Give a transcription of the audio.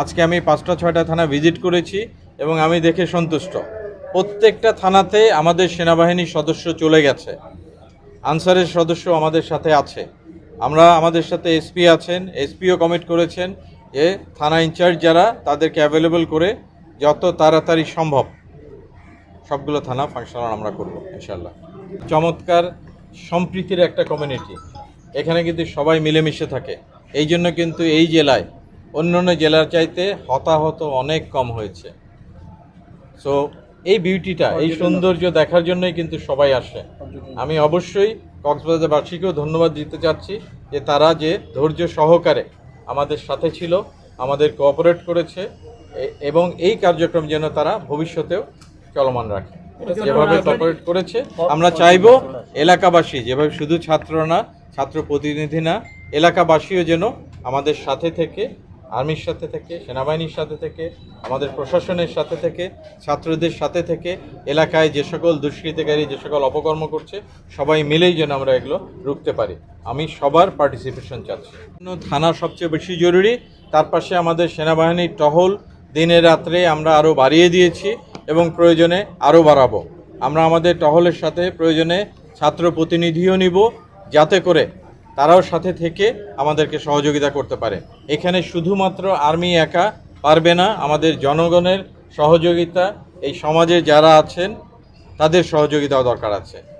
আজকে আমি পাঁচটা, ছয়টা থানা ভিজিট করেছি এবং আমি দেখে সন্তুষ্ট। প্রত্যেকটা থানাতে আমাদের সেনাবাহিনীর সদস্য চলে গেছে। আনসারের সদস্য আমাদের সাথে আছে। আমরা আমাদের সাথে এসপি আছেন, এসপিও কমিট করেছেন যে থানা ইনচার্জ যারা তাদেরকে অ্যাভেলেবল করে যত তাড়াতাড়ি সম্ভব সবগুলো থানা ফাংশনাল আমরা করব ইনশাল্লাহ চমৎকার সম্প্রীতির একটা কমিউনিটি এখানে কিন্তু সবাই মিলেমিশে থাকে। এই জন্য কিন্তু এই জেলায় অন্য অন্য জেলার চাইতে হতাহত অনেক কম হয়েছে। সো এই বিউটিটা এই সৌন্দর্য দেখার জন্যই কিন্তু সবাই আসে। আমি অবশ্যই কক্সবাজারবাসীকেও ধন্যবাদ দিতে চাচ্ছি যে তারা যে ধৈর্য সহকারে আমাদের সাথে ছিল আমাদের কোঅপারেট করেছে এবং এই কার্যক্রম যেন তারা ভবিষ্যতেও চলমান রাখে। যেভাবে কোঅপারেট করেছে আমরা চাইব এলাকাবাসী যেভাবে শুধু ছাত্র না ছাত্র প্রতিনিধি না এলাকাবাসীও যেন আমাদের সাথে থেকে আর্মির সাথে থেকে, সেনাবাহিনীর সাথে থেকে, আমাদের প্রশাসনের সাথে থেকে, ছাত্রদের সাথে থেকে, এলাকায় যে সকল দুষ্কৃতিকারী, যে সকল অপকর্ম করছে, সবাই মিলেই যেন আমরা এগুলো রুখতে পারি। আমি সবার পার্টিসিপেশন চাচ্ছি। থানা সবচেয়ে বেশি জরুরি, তার পাশে আমাদের সেনাবাহিনীর টহল দিনে রাত্রে আমরা আরও বাড়িয়ে দিয়েছি এবং প্রয়োজনে আরও বাড়াবো। আমরা আমাদের টহলের সাথে প্রয়োজনে ছাত্র প্রতিনিধিও নিব, যাতে করে তারাও সাথে থেকে আমাদেরকে সহযোগিতা করতে পারে। এখানে শুধুমাত্র আর্মি একা পারবে না, আমাদের জনগণের সহযোগিতা, এই সমাজে যারা আছেন, তাদের সহযোগিতাও দরকার আছে।